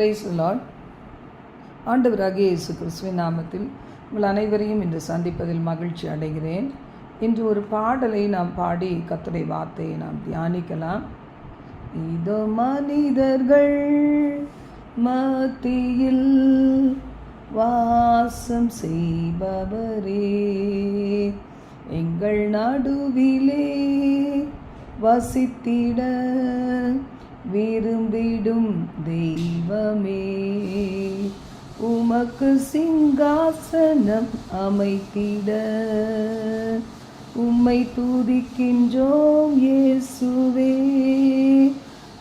Price Lord ஆண்டவராகிய இயேசு கிறிஸ்துவின் நாமத்தில் உங்கள் அனைவரையும் இன்று சந்திப்பதில் மகிழ்ச்சி அடைகிறேன். இன்று ஒரு பாடலை நாம் பாடி கத்துடைய வார்த்தையை நாம் தியானிக்கலாம். இதோ மனிதர்கள் மத்தியில் வாசம் செய்பவரே. எங்கள் நடுவிலே வசித்திட விரும்பிடும் தெய்வமே. உமக்கு சிங்காசனம் அமைத்திட. உம்மை துதிக்கின்றோம் இயேசுவே.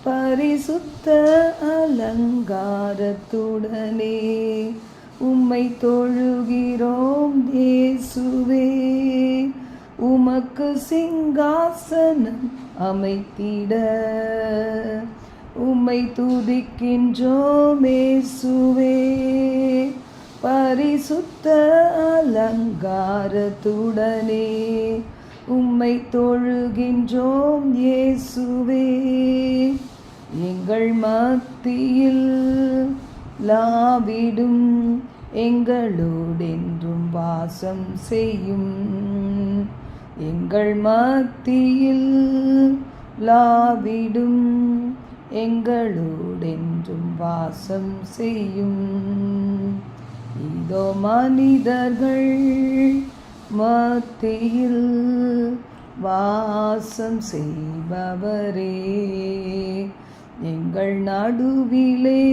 பரிசுத்த அலங்காரத்துடனே உம்மை தொழுகிறோம் இயேசுவே. உமக்கு சிங்காசனம் அமைத்திட. உம்மை துதிக்கின்றோமே சுவே பரிசுத்த அலங்காரத்துடனே உம்மை தொழுகின்றோம் இயேசுவே. எங்கள் மத்தியில் லாவிடும் எங்களோடென்றும் வாசம் செய்யும். எங்கள் மத்தியில் லாவிடும் எங்களோடென்றும் வாசம் செய்யும். இதோ மனிதர்கள் மத்தியில் வாசம் செய்பவரே. எங்கள் நடுவிலே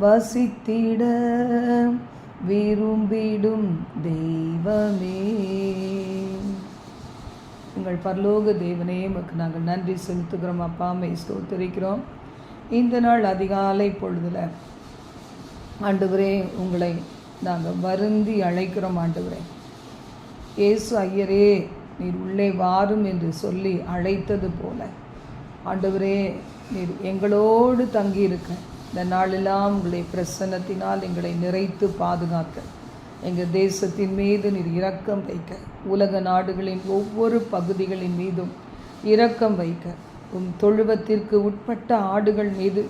வசித்திட விரும்பிடும் தெய்வமே. உங்கள் பரலோக தேவனே உமக்கு நாங்கள் நன்றி செலுத்துகிறோம். அப்பா அம்மை ஸ்தோத்திரிக்கிறோம். இந்த நாள் அதிகாலை பொழுதில் ஆண்டவரே உங்களை நாங்கள் வருந்தி அழைக்கிறோம் ஆண்டவரே. இயேசு ஐயரே நீர் உள்ளே வாரும் என்று சொல்லி அழைத்தது போல. ஆண்டவரே நீர் எங்களோடு தங்கியிருக்க. இந்த நாளெல்லாம் உங்களுடைய பிரசன்னத்தினால் எங்களை நிறைத்து பாதுகாக்க. எங்கள் தேசத்தின் மீது நீர் இரக்கம் வைக்க உலக நாடுகளின் ஒவ்வொரு பகுதிகளின் மீதும் இரக்கம் வைக்க உம் தொழுவத்திற்கு உட்பட்ட ஆடுகள் மீது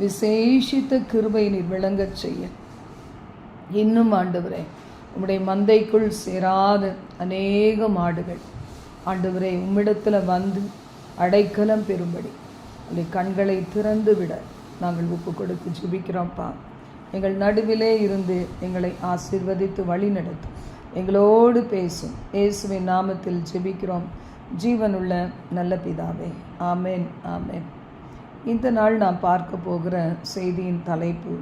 விசேஷித்த கிருபை நீர் விளங்கச் செய்ய. இன்னும் ஆண்டவரே உம்முடைய மந்தைக்குள் சேராத அநேக மாடுகள் ஆண்டவரே உம்மிடத்தில் வந்து அடைக்கலம் பெறும்படி. உடைய கண்களை திறந்து விட நாங்கள் ஒப்பு கொடுத்து ஜிபிக்கிறோம்ப்பா எங்கள் நடுவிலே இருந்து எங்களை ஆசீர்வதித்து வழி நடத்தும் எங்களோடு பேசும். இயேசுவின் நாமத்தில் ஜெபிக்கிறோம். ஜீவனுள்ள நல்ல பிதாவே. ஆமேன் ஆமேன். இந்த நாள் நான் பார்க்க போகிற செய்தியின் தலைப்பு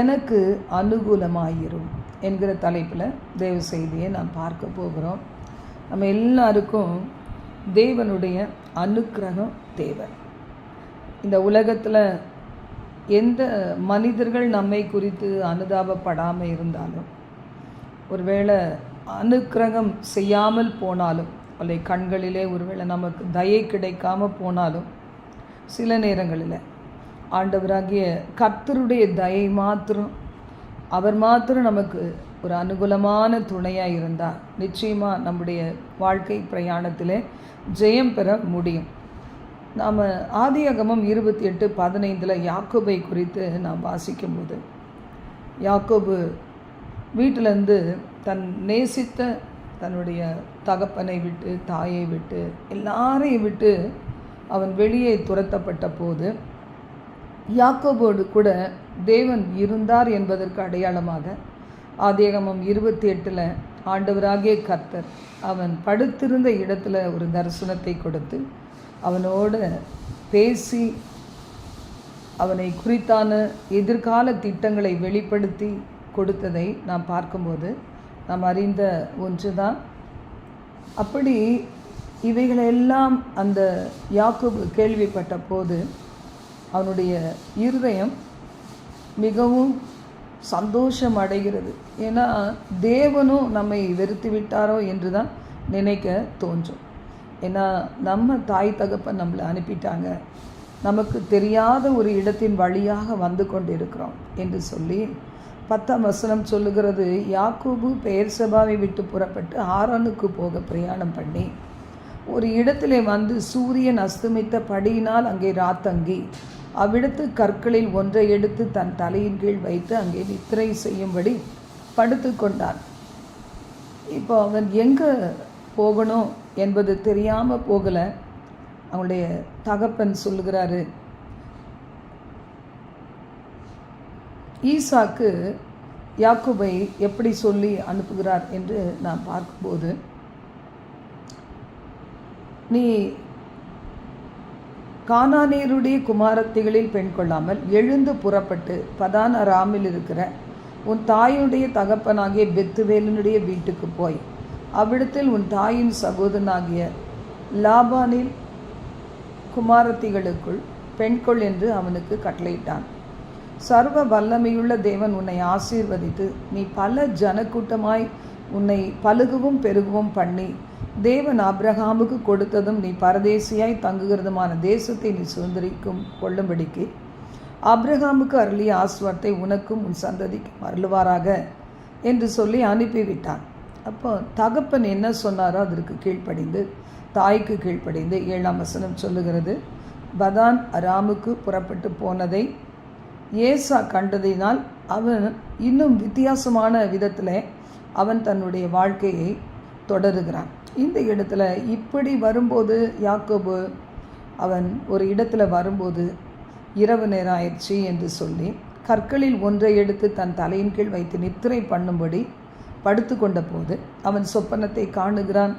எனக்கு அனுகூலமாயிரும் என்கிற தலைப்பில் தேவ செய்தியை நாம் பார்க்க போகிறோம். நம்ம எல்லாருக்கும் தேவனுடைய அனுக்கிரகம் தேவை. இந்த உலகத்தில் எந்த மனிதர்கள் நம்மை குறித்து அனுதாபப்படாமல் இருந்தாலும் ஒருவேளை அனுக்கிரகம் செய்யாமல் போனாலும் அல்லை கண்களிலே ஒருவேளை நமக்கு தயை கிடைக்காம போனாலும் சில நேரங்களில் ஆண்டவராகிய கர்த்தருடைய தயை மாத்திரம் அவர் மாத்திரம் நமக்கு ஒரு அனுகூலமான துணையாக இருந்தால் நிச்சயமாக நம்முடைய வாழ்க்கை பிரயாணத்தில் ஜெயம் பெற முடியும். நாம் ஆதியகமம் இருபத்தி எட்டு பதினைந்தில் யாக்கோபை குறித்து நாம் வாசிக்கும்போது யாக்கோபு வீட்டிலேருந்து தன் நேசித்த தன்னுடைய தகப்பனை விட்டு தாயை விட்டு எல்லாரையும் விட்டு அவன் வெளியே துரத்தப்பட்ட போது யாக்கோபோடு கூட தேவன் இருந்தார் என்பதற்கு அடையாளமாக ஆதியகமம் இருபத்தி எட்டில் ஆண்டவராகிய கர்த்தர் அவன் படுத்திருந்த இடத்துல ஒரு தரிசனத்தை கொடுத்து அவனோட பேசி அவனை குறித்தான எதிர்கால திட்டங்களை வெளிப்படுத்தி கொடுத்ததை நாம் பார்க்கும்போது நாம் அறிந்த ஒன்று தான் அப்படி இவைகளெல்லாம் அந்த யாக்கோபு கேள்விப்பட்ட போது அவனுடைய இருதயம் மிகவும் சந்தோஷம் அடைகிறது. ஏன்னா தேவனும் நம்மை வெறுத்து விட்டாரோ என்று தான் நினைக்க தோன்றும். ஏன்னா நம்ம தாய் தகப்பன் நம்மளை அனுப்பிட்டாங்க. நமக்கு தெரியாத ஒரு இடத்தின் வழியாக வந்து கொண்டிருக்கிறோம் என்று சொல்லி பத்தாம் வசனம் சொல்லுகிறது யாக்கூபு பெயர் சபாவை விட்டு புறப்பட்டு ஆரானுக்கு போக பிரயாணம் பண்ணி ஒரு இடத்திலே வந்து சூரியன் அஸ்தமித்த படியினால் அங்கே ராத்தங்கி அவ்விடத்து கற்களில் ஒன்றை எடுத்து தன் தலையின் கீழ் வைத்து அங்கே நித்திரை செய்யும்படி படுத்து கொண்டான் இப்போ அவன் எங்கே போகணும் என்பது தெரியாமல் போகலை. அவனுடைய தகப்பன் சொல்லுகிறாரு. ஈசாக்கு யாக்குபை எப்படி சொல்லி அனுப்புகிறார் என்று நான் பார்க்கும்போது நீ கானானியருடைய குமாரத்திகளில் பெண் கொள்ளாமல் எழுந்து புறப்பட்டு பதான் ராமில் இருக்கிற உன் தாயுடைய தகப்பனாகிய பெத்துவேலனுடைய வீட்டுக்கு போய் அவ்விடத்தில் உன் தாயின் சகோதரனாகிய லாபானில் குமாரத்திகளுக்குள் பெண்கொள் என்று அவனுக்கு கட்டளையிட்டான். சர்வ வல்லமையுள்ள தேவன் உன்னை ஆசீர்வதித்து நீ பல ஜனக்கூட்டமாய் உன்னை பழுகவும் பெருகவும் பண்ணி தேவன் அப்ரஹாமுக்கு கொடுத்ததும் நீ பரதேசியாய் தங்குகிறதுமான தேசத்தை நீ சுதந்திரிக்கும் கொள்ளும்படிக்கு அப்ரஹாமுக்கு அருளிய ஆசுவார்த்தை உனக்கும் உன் சந்ததிக்கும் அருளுவாராக என்று சொல்லி அனுப்பிவிட்டான். அப்போ தகப்பன் என்ன சொன்னாரோ அதற்கு கீழ்ப்படிந்து தாய்க்கு கீழ்ப்படிந்து ஏழாம் வசனம் சொல்லுகிறது. பதான் ராமுக்கு புறப்பட்டு போனதை ஏசா கண்டதினால் அவன் இன்னும் வித்தியாசமான விதத்தில் அவன் தன்னுடைய வாழ்க்கையை தொடருகிறான். இந்த இடத்துல இப்படி வரும்போது யாக்கோபு அவன் ஒரு இடத்துல வரும்போது இரவு நேரம் ஆயிடுச்சு என்று சொல்லி கற்களில் ஒன்றை எடுத்து தன் தலையின் கீழ் வைத்து நித்திரை பண்ணும்படி படுத்து கொண்ட போது அவன் சொப்பனத்தை காணுகிறான்.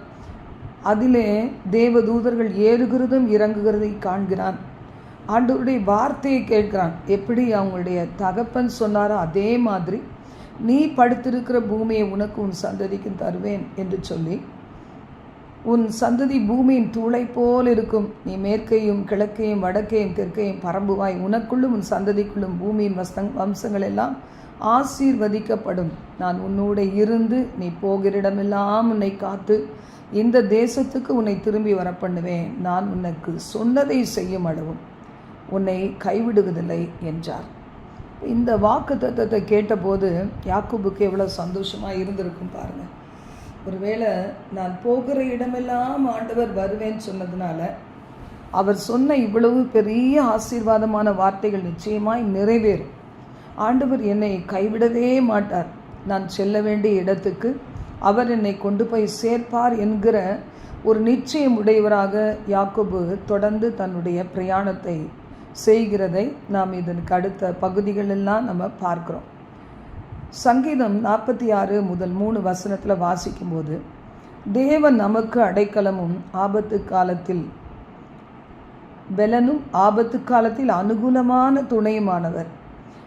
அதிலே தேவதூதர்கள் ஏறுகிறதும் இறங்குகிறதை காண்கிறான். ஆண்டவருடைய வார்த்தையை கேட்கிறான். எப்படி அவங்களுடைய தகப்பன் சொன்னாரோ அதே மாதிரி நீ படுத்திருக்கிற பூமியை உனக்கு உன் சந்ததிக்கும் தருவேன் என்று சொல்லி உன் சந்ததி பூமியின் தூளை போல் இருக்கும். நீ மேற்கையும் கிழக்கையும் வடக்கையும் தெற்கையும் பரம்புவாய். உனக்குள்ளும் உன் சந்ததிக்குள்ளும் பூமியின் வசங் வம்சங்கள் எல்லாம் ஆசீர்வதிக்கப்படும். நான் உன்னோட இருந்து நீ போகிற இடமெல்லாம் உன்னை காத்து இந்த தேசத்துக்கு உன்னை திரும்பி வர பண்ணுவேன் நான் உனக்கு சொன்னதை செய்யும் அளவும் உன்னை கைவிடுவதில்லை என்றார். இந்த வாக்கு தத்துவத்தை கேட்டபோது யாக்குபுக்கு எவ்வளோ சந்தோஷமாக இருந்திருக்கும் பாருங்கள் ஒருவேளை நான் போகிற இடமெல்லாம் ஆண்டவர் வருவேன்னு சொன்னதுனால அவர் சொன்ன இவ்வளவு பெரிய ஆசீர்வாதமான வார்த்தைகள் நிச்சயமாய் நிறைவேறும். ஆண்டவர் என்னை கைவிடவே மாட்டார். நான் செல்ல வேண்டிய இடத்துக்கு அவர் என்னை கொண்டு போய் சேர்ப்பார் என்கிற ஒரு நிச்சயம் உடையவராக யாக்கோபு தொடர்ந்து தன்னுடைய பிரயாணத்தை செய்கிறதை நாம் இதற்கு அடுத்த பகுதிகளெல்லாம் நம்ம பார்க்குறோம். சங்கீதம் நாற்பத்தி ஆறு முதல் மூணு வசனத்தில் வாசிக்கும்போது தேவன் நமக்கு அடைக்கலமும் ஆபத்து காலத்தில் பலனும் ஆபத்து காலத்தில் அனுகூலமான துணையுமானவர்.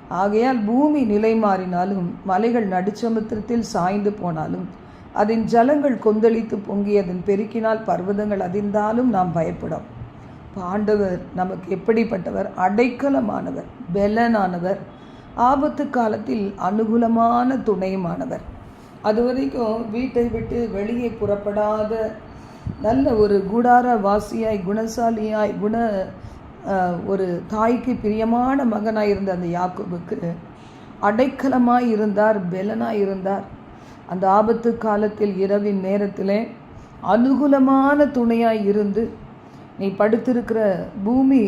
ஆகையால் பூமி நிலை மாறினாலும் மலைகள் நடுச்சமுத்திரத்தில் சாய்ந்து போனாலும் அதன் ஜலங்கள் கொந்தளித்து பொங்கி அதன் பெருக்கினால் பர்வதங்கள் அதிர்ந்தாலும் நாம் பயப்படும். பாண்டவர் நமக்கு எப்படிப்பட்டவர்? அடைக்கலமானவர் பெலனானவர். ஆபத்து காலத்தில் அனுகூலமான துணையுமானவர். அது வரைக்கும் வீட்டை விட்டு வெளியே புறப்படாத நல்ல ஒரு கூடார வாசியாய் குணசாலியாய் குண ஒரு தாய்க்கு பிரியமான மகனாக இருந்த அந்த யாக்கோபுக்கு அடைக்கலமாக இருந்தார் பெலனாக இருந்தார். அந்த ஆபத்து காலத்தில் இரவின் நேரத்தில் அனுகூலமான துணையாக இருந்து நீ படுத்திருக்கிற பூமி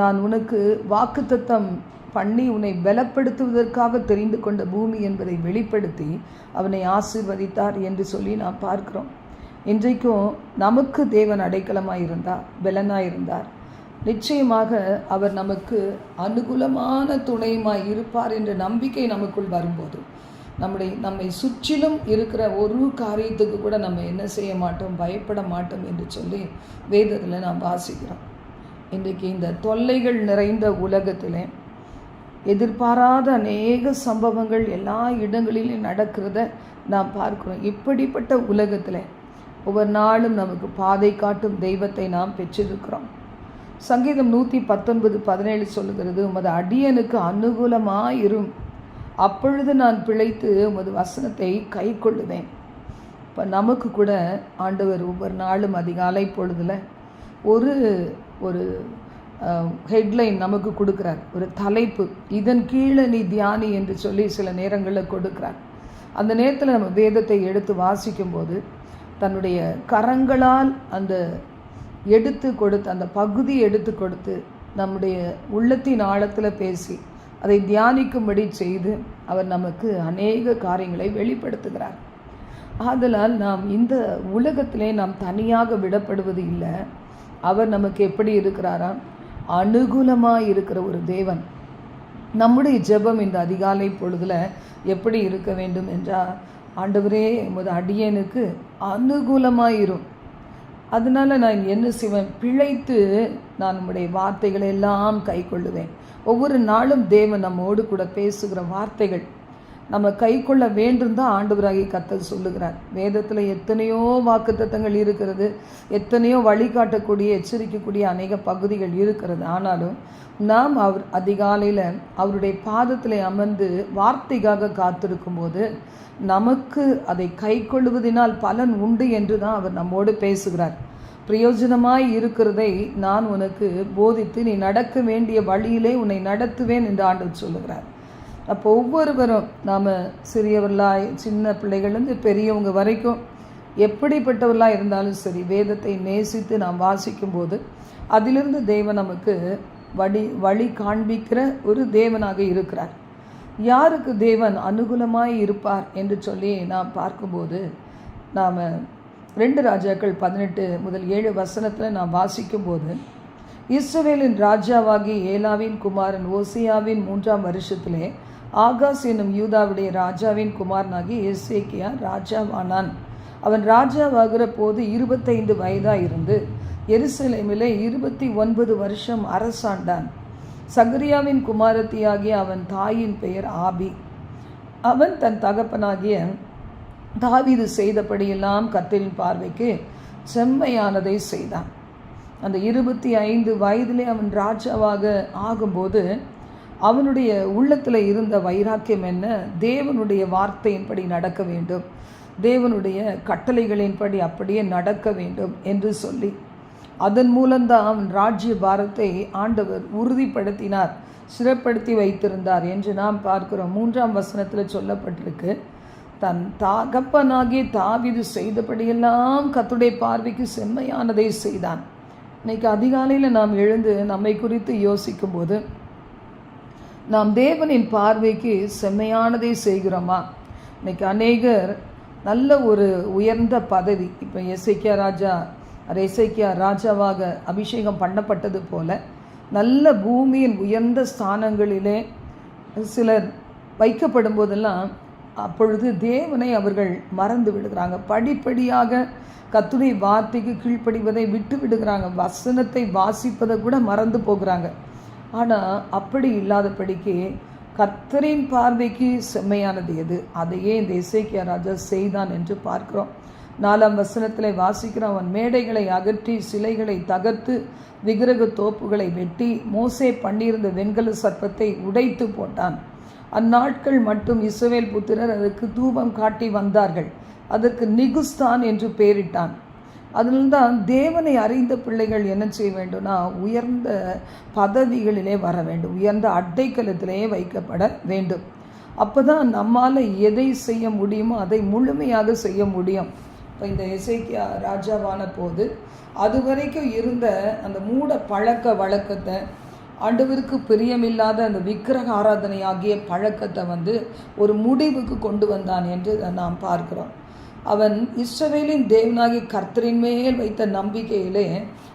நான் உனக்கு வாக்குத்தத்தம் பண்ணி உன்னை பலப்படுத்துவதற்காக தெரிந்து கொண்ட பூமி என்பதை வெளிப்படுத்தி அவனை ஆசிர்வதித்தார் என்று சொல்லி நாம் பார்க்கிறோம். இன்றைக்கும் நமக்கு தேவன் அடைக்கலமாக இருந்தார் பலனாக இருந்தார். நிச்சயமாக அவர் நமக்கு அனுகூலமான துணையுமாய் இருப்பார் என்ற நம்பிக்கை நமக்குள் வரும்போது நம்முடைய நம்மை சுற்றிலும் இருக்கிற ஒரு காரியத்துக்கு கூட நம்ம என்ன செய்ய மாட்டோம் பயப்பட மாட்டோம் என்று சொல்லி வேதத்தில் நாம் வாசிக்கிறோம். இன்றைக்கு இந்த தொல்லைகள் நிறைந்த உலகத்தில் எதிர்பாராத அநேக சம்பவங்கள் எல்லா இடங்களிலும் நடக்கிறத நாம் பார்க்கிறோம். இப்படிப்பட்ட உலகத்தில் ஒவ்வொரு நாளும் நமக்கு பாதை காட்டும் தெய்வத்தை நாம் பெற்றிருக்கிறோம். சங்கீதம் நூற்றி பத்தொன்பது பதினேழு சொல்லுகிறது உமது அடியனுக்கு அனுகூலமாயிரும். அப்பொழுது நான் பிழைத்து உமது வசனத்தை கை கொள்ளுவேன் இப்போ நமக்கு கூட ஆண்டவர் ஒவ்வொரு நாளும் அதிகாலை பொழுதில் ஒரு ஒரு ஹெட்லைன் நமக்கு கொடுக்குறார். ஒரு தலைப்பு இதன் கீழே நீ தியானி என்று சொல்லி சில நேரங்களில் கொடுக்குறார். அந்த நேரத்தில் நம்ம வேதத்தை எடுத்து வாசிக்கும்போது தன்னுடைய கரங்களால் அந்த எடுத்து கொடுத்து அந்த பகுதி எடுத்து கொடுத்து நம்முடைய உள்ளத்தின் ஆழத்தில் பேசி அதை தியானிக்கும்படி செய்து அவர் நமக்கு அநேக காரியங்களை வெளிப்படுத்துகிறார். ஆதலால் நாம் இந்த உலகத்திலே நாம் தனியாக விடப்படுவது இல்லை. அவர் நமக்கு எப்படி இருக்கிறாராம்? அனுகூலமாக இருக்கிற ஒரு தேவன். நம்முடைய ஜெபம் இந்த அதிகாலை பொழுதில் எப்படி இருக்க வேண்டும் என்றால் ஆண்டவரே எமது அடியனுக்கு அனுகூலமாக இருக்கும் அதனால நான் என்ன செய்வேன்? பிழைத்து நான் நம்முடைய வார்த்தைகளை எல்லாம் கை கொள்ளுவேன் ஒவ்வொரு நாளும் தேவன் நம்மோடு கூட பேசுகிற வார்த்தைகள். நம்ம கை கொள்ள வேண்டும் தான் ஆண்டவராகி கத்தல் சொல்லுகிறார். வேதத்தில் எத்தனையோ வாக்குத்தத்தங்கள் இருக்கிறது. எத்தனையோ வழிகாட்டக்கூடிய எச்சரிக்கக்கூடிய அநேக பகுதிகள் இருக்கிறது. ஆனாலும் நாம் அவர் அதிகாலையில் அவருடைய பாதத்தில் அமர்ந்து வார்த்தைக்காக காத்திருக்கும் போது நமக்கு அதை கை கொள்வதனால் பலன் உண்டு என்று தான் அவர் நம்மோடு பேசுகிறார். பிரயோஜனமாய் இருக்கிறதை நான் உனக்கு போதித்து நீ நடக்க வேண்டிய வழியிலே உன்னை நடத்துவேன் என்று ஆண்டவர் சொல்லுகிறார். அப்போ ஒவ்வொருவரும் நாம் சிறியவர்களாய் சின்ன பிள்ளைகள்லேருந்து பெரியவங்க வரைக்கும் எப்படிப்பட்டவர்களாக இருந்தாலும் சரி வேதத்தை நேசித்து நாம் வாசிக்கும்போது அதிலிருந்து தேவன் நமக்கு வழி வழி காண்பிக்கிற ஒரு தேவனாக இருக்கிறார். யாருக்கு தேவன் அனுகூலமாய் இருப்பார் என்று சொல்லி நாம் பார்க்கும்போது நாம் ரெண்டு ராஜாக்கள் பதினெட்டு முதல் ஏழு வசனத்தில் நாம் வாசிக்கும்போது இஸ்ரவேலின் ராஜாவாகி ஏலாவின் குமாரன் ஓசியாவின் மூன்றாம் வருஷத்திலே ஆகாஸ் என்னும் யூதாவுடைய ராஜாவின் குமாரனாகி எஸ்ஏக்கியா ராஜாவானான். அவன் ராஜாவாகிற போது இருபத்தைந்து வயதாக இருந்து எருசலேமிலே இருபத்தி ஒன்பது வருஷம் அரசாண்டான். சகரியாவின் குமாரத்தியாகிய அவன் தாயின் பெயர் ஆபி. அவன் தன் தகப்பனாகிய தாவிது செய்தபடியெல்லாம் கத்தரின் பார்வைக்கு செம்மையானதை செய்தான். அந்த இருபத்தி ஐந்து வயதிலே அவன் ராஜாவாக ஆகும்போது அவனுடைய உள்ளத்தில் இருந்த வைராக்கியம் என்ன? தேவனுடைய வார்த்தையின்படி நடக்க வேண்டும். தேவனுடைய கட்டளைகளின்படி அப்படியே நடக்க வேண்டும் என்று சொல்லி அதன் மூலம்தான் அவன் ராஜ்ய பாரத்தை ஆண்டவர் உறுதிப்படுத்தினார் சிறப்படுத்தி வைத்திருந்தார் என்று நாம் பார்க்கிறோம். மூன்றாம் வசனத்தில் சொல்லப்பட்டிருக்கு தன் தகப்பனாகிய தாவிது செய்தபடியெல்லாம் கத்துடைய பார்வைக்கு செம்மையானதை செய்தான். இன்னைக்கு அதிகாலையில் நாம் எழுந்து நம்மை குறித்து யோசிக்கும்போது நாம் தேவனின் பார்வைக்கு செம்மையானதை செய்கிறோமா? இன்னைக்கு அநேகர் நல்ல ஒரு உயர்ந்த பதவி இப்போ எசைக்கியா ராஜா எசைக்கியா ராஜாவாக அபிஷேகம் பண்ணப்பட்டது போல நல்ல பூமியின் உயர்ந்த ஸ்தானங்களிலே சிலர் வைக்கப்படும் போதெல்லாம் அப்பொழுது தேவனை அவர்கள் மறந்து விடுகிறாங்க. படிப்படியாக கத்துரை வார்த்தைக்கு கீழ்ப்படிவதை விட்டு விடுகிறாங்க. வசனத்தை வாசிப்பதை கூட மறந்து போகிறாங்க. ஆனால் அப்படி இல்லாதபடிக்கு கத்தரின் பார்வைக்கு செம்மையானது எது? அதையே இந்த இசைக்கிய ராஜா செய்தான் என்று பார்க்கிறோம். நாலாம் வசனத்தில் வாசிக்கிற அவன் மேடைகளை அகற்றி சிலைகளை தகர்த்து விக்கிரக தோப்புகளை வெட்டி மோசே பண்ணியிருந்த வெண்கல சர்ப்பத்தை உடைத்து போட்டான். அந்நாட்கள் மட்டும் இஸ்ரவேல் புத்திரர் அதற்கு தூபம் காட்டி வந்தார்கள். அதற்கு நிகுஸ்தான் என்று பெயரிட்டான். அதில்தான் தேவனை அறிந்த பிள்ளைகள் என்ன செய்ய வேண்டும்னா உயர்ந்த பதவிகளிலே வர வேண்டும். உயர்ந்த அட்டைக்கலத்திலேயே வைக்கப்பட வேண்டும். அப்போ தான் நம்மால் எதை செய்ய முடியுமோ அதை முழுமையாக செய்ய முடியும். இப்போ இந்த இசைக்கியா ராஜாவான போது அது வரைக்கும் இருந்த அந்த மூட பழக்க வழக்கத்தை ஆண்டவருக்கு பிரியமில்லாத அந்த விக்கிரக ஆராதனை ஆகிய பழக்கத்தை வந்து ஒரு முடிவுக்கு கொண்டு வந்தான் என்று நாம் பார்க்கிறோம். அவன் இஸ்ரவேலின் தேவனாகி கர்த்தரின் மேல் வைத்த நம்பிக்கையிலே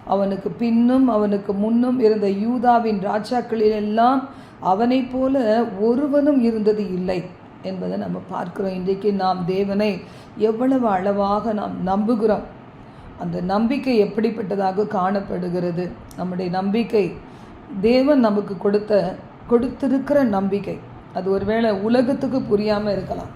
அவனுக்கு பின்னும் அவனுக்கு முன்னும் இருந்த யூதாவின் ராஜாக்களிலெல்லாம் அவனைப் போல ஒருவனும் இருந்தது இல்லை என்பதை நம்ம பார்க்கிறோம். இன்றைக்கு நாம் தேவனை எவ்வளவு அளவாக நாம் நம்புகிறோம். அந்த நம்பிக்கை எப்படிப்பட்டதாக காணப்படுகிறது? நம்முடைய நம்பிக்கை தேவன் நமக்கு கொடுத்த கொடுத்திருக்கிற நம்பிக்கை. அது ஒருவேளை உலகத்துக்கு புரியாமல் இருக்கலாம்.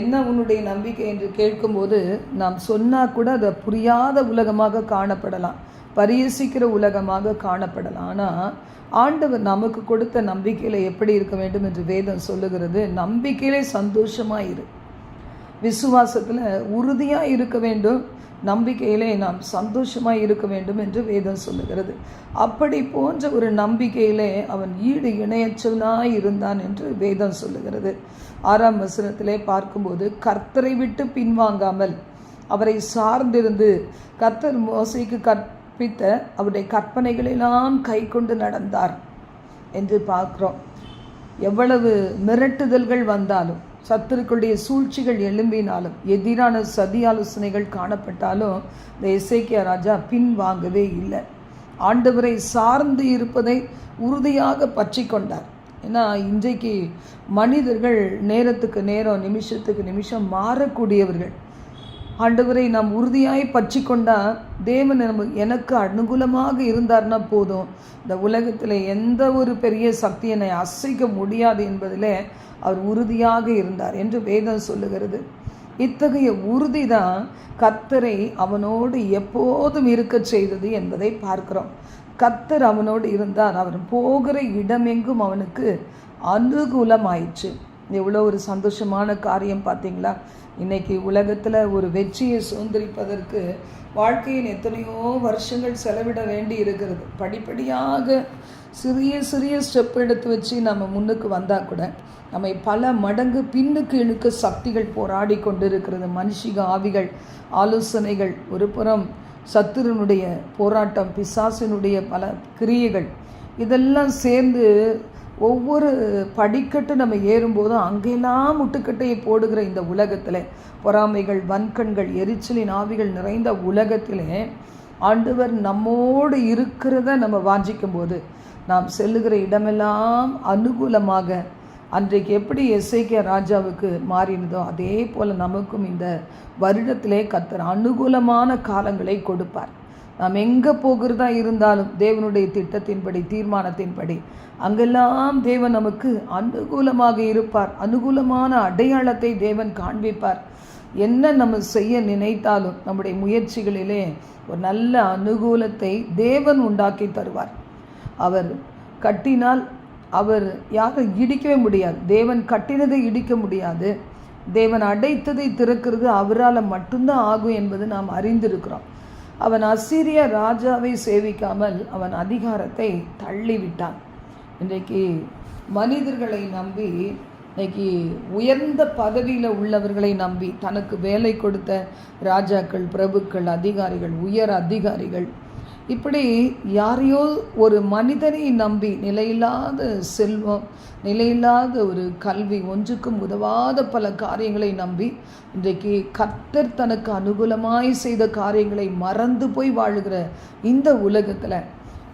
என்ன உன்னுடைய நம்பிக்கை என்று கேட்கும்போது நாம் சொன்னால் கூட அதை புரியாத உலகமாக காணப்படலாம். பரியசிக்கிற உலகமாக காணப்படலாம். ஆனால் ஆண்டவர் நமக்கு கொடுத்த நம்பிக்கையில் எப்படி இருக்க வேண்டும் என்று வேதம் சொல்லுகிறது நம்பிக்கையிலே சந்தோஷமாக இரு. விசுவாசத்தில் உறுதியாக இருக்க வேண்டும் நம்பிக்கையிலே நாம் சந்தோஷமாக இருக்க வேண்டும் என்று வேதம் சொல்லுகிறது. அப்படி போன்ற ஒரு நம்பிக்கையிலே அவன் ஈடு இணையச்சவனாய் இருந்தான் என்று வேதம் சொல்லுகிறது. ஆறாம் வசனத்திலே பார்க்கும்போது கர்த்தரை விட்டு பின்வாங்காமல் அவரை சார்ந்திருந்து கர்த்தர் மோசைக்கு கற்பித்த அவருடைய கற்பனைகளெல்லாம் கை கொண்டு நடந்தார் என்று பார்க்குறோம். எவ்வளவு மிரட்டுதல்கள் வந்தாலும் சத்துருக்களுடைய சூழ்ச்சிகள் எழும்பினாலும் எதிரான சதி ஆலோசனைகள் காணப்பட்டாலும் இந்த இசைக்கிய ராஜா பின் வாங்கவே இல்லை. ஆண்டவரை சார்ந்து இருப்பதை உறுதியாக பற்றி கொண்டார். ஏன்னா இன்றைக்கு மனிதர்கள் நேரத்துக்கு நேரம் நிமிஷத்துக்கு நிமிஷம் மாறக்கூடியவர்கள். ஆண்டவரை நாம் உறுதியாய் பற்றி கொண்டால் தேவன் நம்ம எனக்கு அனுகூலமாக இருந்தார்னா போதும். இந்த உலகத்தில் எந்த ஒரு பெரிய சக்தி என்னை அசைக்க முடியாது என்பதில் அவர் உறுதியாக இருந்தார் என்று வேதம் சொல்லுகிறது. இத்தகைய உறுதி தான் கத்தரை அவனோடு எப்போதும் இருக்க செய்தது என்பதை பார்க்கிறோம். கத்தர் அவனோடு இருந்தார். அவன் போகிற இடமெங்கும் அவனுக்கு அனுகூலமாயிற்று. எவ்வளோ ஒரு சந்தோஷமான காரியம் பார்த்தீங்களா? இன்னைக்கு உலகத்தில் ஒரு வெற்றியை சுதந்திரிப்பதற்கு வாழ்க்கையில் எத்தனையோ வருஷங்கள் செலவிட வேண்டி இருக்கிறது. படிப்படியாக சிறிய சிறிய ஸ்டெப் எடுத்து வச்சு நம்ம முன்னுக்கு வந்தால் கூட நம்மை பல மடங்கு பின்னுக்கு இழுக்க சக்திகள் போராடி கொண்டிருக்கிறது. மனுஷிக ஆவிகள் ஆலோசனைகள் ஒரு புறம் சத்துருனுடைய போராட்டம் பிசாசினுடைய பல கிரியைகள் இதெல்லாம் சேர்ந்து ஒவ்வொரு படிக்கட்டு நம்ம ஏறும்போதும் அங்கெல்லாம் முட்டுக்கட்டையை போடுகிற இந்த உலகத்தில் பொறாமைகள் வன்கண்கள் எரிச்சலின் ஆவிகள் நிறைந்த உலகத்திலே ஆண்டவர் நம்மோடு இருக்கிறத நம்ம வாஞ்சிக்கும் போது நாம் செல்லுகிற இடமெல்லாம் அனுகூலமாக அன்றைக்கு எப்படி எஸ்ஐகே ராஜாவுக்கு மாறினதோ அதே போல் நமக்கும் இந்த வருடத்திலே கத்தர் அனுகூலமான காலங்களை கொடுப்பார். நாம் எங்கே போகிறதா இருந்தாலும் தேவனுடைய திட்டத்தின்படி தீர்மானத்தின்படி அங்கெல்லாம் தேவன் நமக்கு அனுகூலமாக இருப்பார். அனுகூலமான அடையாளத்தை தேவன் காண்பிப்பார். என்ன நம்ம செய்ய நினைத்தாலும் நம்முடைய முயற்சிகளிலே ஒரு நல்ல அனுகூலத்தை தேவன் உண்டாக்கி தருவார். அவர் கட்டினால் அவர் யாரும் இடிக்கவே முடியாது. தேவன் கட்டினதை இடிக்க முடியாது. தேவன் அடைத்ததை திறக்கிறது அவரால் மட்டும்தான் ஆகும் என்பது நாம் அறிந்திருக்கிறோம். அவன் அசிரிய ராஜாவை சேவிக்காமல் அவன் அதிகாரத்தை தள்ளிவிட்டான். இன்றைக்கு மனிதர்களை நம்பி இன்னைக்கு உயர்ந்த பதவியில் உள்ளவர்களை நம்பி தனக்கு வேலை கொடுத்த ராஜாக்கள் பிரபுக்கள் அதிகாரிகள் உயர் அதிகாரிகள் இப்படி யாரையோ ஒரு மனிதனை நம்பி நிலையில்லாத செல்வம் நிலையில்லாத ஒரு கல்வி ஒன்றுக்கும் உதவாத பல காரியங்களை நம்பி இன்றைக்கு கர்த்தர் தனக்கு அனுகூலமாய் செய்த காரியங்களை மறந்து போய் வாழுகிற இந்த உலகத்தில்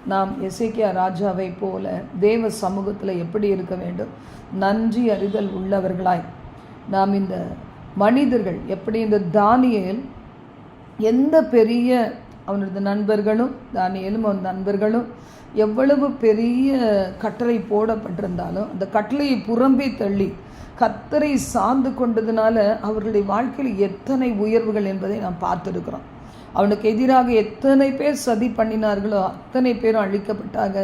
நாம் எசேக்கியா ராஜாவை போல தேவ சமூகத்தில் எப்படி இருக்க வேண்டும்? நன்றி அறிதல் உள்ளவர்களாய் நாம் இந்த மனிதர்கள் எப்படி இந்த தானியல் எந்த பெரிய அவனது நண்பர்களும் தானியலும் அவன் நண்பர்களும் எவ்வளவு பெரிய கட்டளை போடப்பட்டிருந்தாலும் அந்த கட்டளையை புறம்பே தள்ளி கத்தரை சார்ந்து கொண்டதுனால அவர்களுடைய வாழ்க்கையில் எத்தனை உயர்வுகள் என்பதை நாம் பார்த்துருக்குறோம். அவனுக்கு எதிராக எத்தனை பேர் சதி பண்ணினார்களோ அத்தனை பேரும் அழிக்கப்பட்டாங்க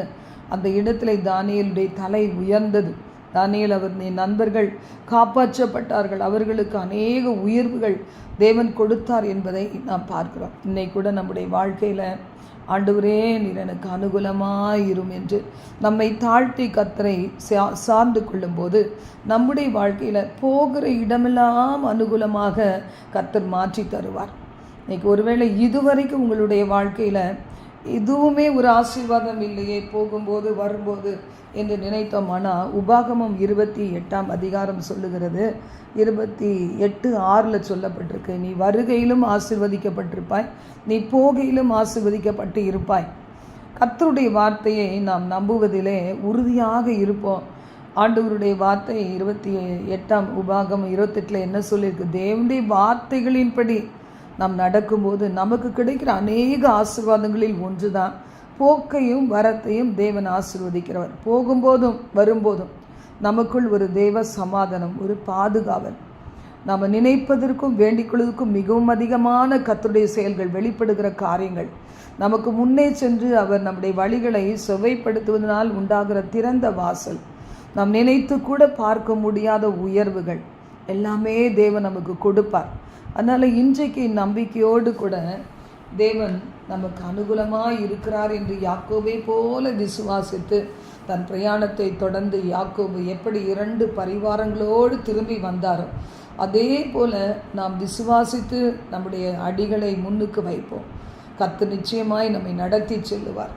அந்த இடத்துல தானியலுடைய தலை உயர்ந்தது. தானியல் அவர் நண்பர்கள் காப்பாற்றப்பட்டார்கள். அவர்களுக்கு அநேக உயர்வுகள் தேவன் கொடுத்தார் என்பதை நாம் பார்க்கிறோம். இன்னைக்கு கூட நம்முடைய வாழ்க்கையில் ஆண்டவரே நீர் எனக்கு அனுகூலமாயிரும் என்று நம்மை தாழ்த்தி கத்தரை சார்ந்து கொள்ளும்போது நம்முடைய வாழ்க்கையில் போகிற இடமெல்லாம் அனுகூலமாக கத்தர் மாற்றி தருவார். இன்னைக்கு ஒருவேளை இதுவரைக்கும் உங்களுடைய வாழ்க்கையில் இதுவுமே ஒரு ஆசீர்வாதம் இல்லையே போகும்போது வரும்போது என்று நினைத்தோமானா உபாகமம் இருபத்தி எட்டாம் அதிகாரம் சொல்லுகிறது. இருபத்தி எட்டு ஆறில் சொல்லப்பட்டிருக்கு. நீ வருகையிலும் ஆசிர்வதிக்கப்பட்டிருப்பாய் நீ போகையிலும் ஆசிர்வதிக்கப்பட்டு இருப்பாய். கத்தருடைய வார்த்தையை நாம் நம்புவதிலே உறுதியாக இருப்போம். ஆண்டவருடைய வார்த்தை இருபத்தி எட்டாம் உபாகம் இருபத்தெட்டில் என்ன சொல்லியிருக்கு? தேவனுடைய வார்த்தைகளின்படி நாம் நடக்கும்போது நமக்கு கிடைக்கிற அநேக ஆசிர்வாதங்களில் ஒன்று தான் போக்கையும் வரத்தையும் தேவன் ஆசிர்வதிக்கிறவர். போகும்போதும் வரும்போதும் நமக்குள் ஒரு தேவ சமாதானம் ஒரு பாதுகாவல். நாம் நினைப்பதற்கும் வேண்டிக்கொள்வதற்கும் மிகவும் அதிகமான கத்துடைய செயல்கள் வெளிப்படுகிற காரியங்கள். நமக்கு முன்னே சென்று அவர் நம்முடைய வழிகளை சுவைப்படுத்துவதனால் உண்டாகிற திறந்த வாசல். நாம் நினைத்து கூட பார்க்க முடியாத உயர்வுகள். எல்லாமே தேவன் நமக்கு கொடுப்பார். அதனால் இன்றைக்கு நம்பிக்கையோடு கூட தேவன் நமக்கு அனுகூலமாக இருக்கிறார் என்று யாக்கோவை போல விசுவாசித்து தன் பிரயாணத்தை தொடர்ந்து யாக்கோபு எப்படி இரண்டு பரிவாரங்களோடு திரும்பி வந்தாரோ அதே போல் நாம் விசுவாசித்து நம்முடைய அடிகளை முன்னுக்கு வைப்போம். கத்து நிச்சயமாய் நம்மை நடத்தி செல்லுவார்.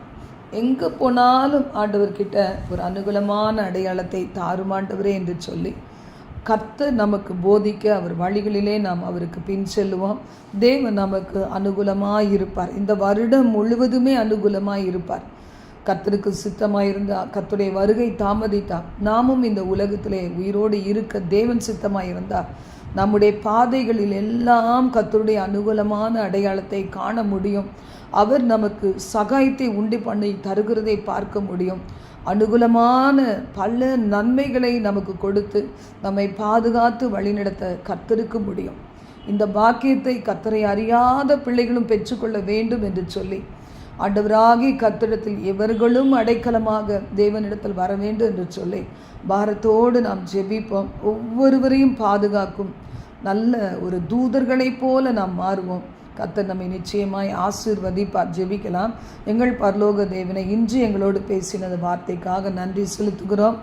எங்கே போனாலும் ஆண்டவர்கிட்ட ஒரு அனுகூலமான அடையாளத்தை தாறுமாண்டவரே என்று சொல்லி கர்த்தர் நமக்கு போதிக்க அவர் வழிகளிலே நாம் அவருக்கு பின் செல்லுவோம். தேவன் நமக்கு அனுகூலமாக இருப்பார். இந்த வருடம் முழுவதுமே அனுகூலமாக இருப்பார். கத்தருக்கு சித்தமாக இருந்தால் கத்துடைய வருகை தாமதித்தால் நாமும் இந்த உலகத்திலே உயிரோடு இருக்க தேவன் சித்தமாக இருந்தால் நம்முடைய பாதைகளில் எல்லாம் கத்தருடைய அனுகூலமான அடையாளத்தை காண முடியும். அவர் நமக்கு சகாயத்தை உண்டு பண்ணி தருகிறதை பார்க்க முடியும். அனுகூலமான பல நன்மைகளை நமக்கு கொடுத்து நம்மை பாதுகாத்து வழிநடத்த கத்திருக்க முடியும். இந்த பாக்கியத்தை கத்தரை அறியாத பிள்ளைகளும் பெற்றுக்கொள்ள வேண்டும் என்று சொல்லி ஆண்டவராகி கத்திடத்தில் இவர்களும் அடைக்கலமாக தேவனிடத்தில் வர வேண்டும் என்று சொல்லி பாரத்தோடு நாம் ஜெபிப்போம். ஒவ்வொருவரையும் பாதுகாக்கும் நல்ல ஒரு தூதர்களைப் போல நாம் மாறுவோம். கத்தர் நம்மை நிச்சயமாய் ஆசீர்வதிப்பார். ஜெபிக்கலாம். எங்கள் பரலோக தேவனை இன்று எங்களோடு பேசினது வார்த்தைக்காக நன்றி செலுத்துகிறோம்.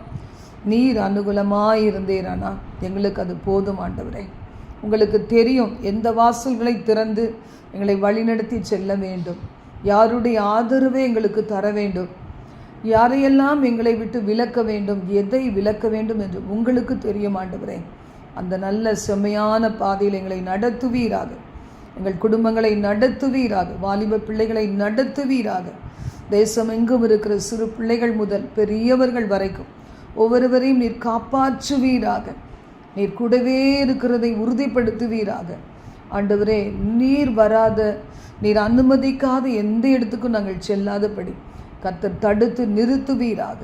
நீர் அனுகூலமாக இருந்தீரானா எங்களுக்கு அது போதும் ஆண்டவரே. உங்களுக்கு தெரியும் எந்த வாசல்களை திறந்து எங்களை வழிநடத்தி செல்ல வேண்டும். யாருடைய ஆதரவை எங்களுக்கு தர வேண்டும். யாரையெல்லாம் எங்களை விட்டு விலக்க வேண்டும் எதை விலக்க வேண்டும் என்று உங்களுக்கு தெரியும் ஆண்டவரே. அந்த நல்ல செம்மையான பாதையில் எங்களை நடத்துவீராக. எங்கள் குடும்பங்களை நடத்துவீராக வாலிப பிள்ளைகளை நடத்துவீராக. தேசம் எங்கும் இருக்கிற சிறு பிள்ளைகள் முதல் பெரியவர்கள் வரைக்கும் ஒவ்வொருவரையும் நீர் காப்பாற்றுவீராக. நீர் கூடவே இருக்கிறதை உறுதிப்படுத்துவீராக. ஆண்டவரே நீர் வராத நீர் அனுமதிக்காத எந்த இடத்துக்கும் நாங்கள் செல்லாதபடி கத்தர் தடுத்து நிறுத்துவீராக.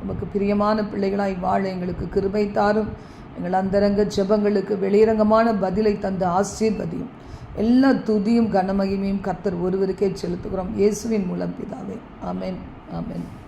நமக்கு பிரியமான பிள்ளைகளாய் வாழ எங்களுக்கு கிருபை தாரும். எங்கள் அந்தரங்க ஜெபங்களுக்கு வெளியரங்கமான பதிலை தந்த ஆசீர்வதியும். எல்லா துதியும் கனமகிமையும் கத்தர் ஒருவருக்கே செலுத்துகிறோம். இயேசுவின் மூலம் பிதாவே. ஆமேன். ஆமேன்.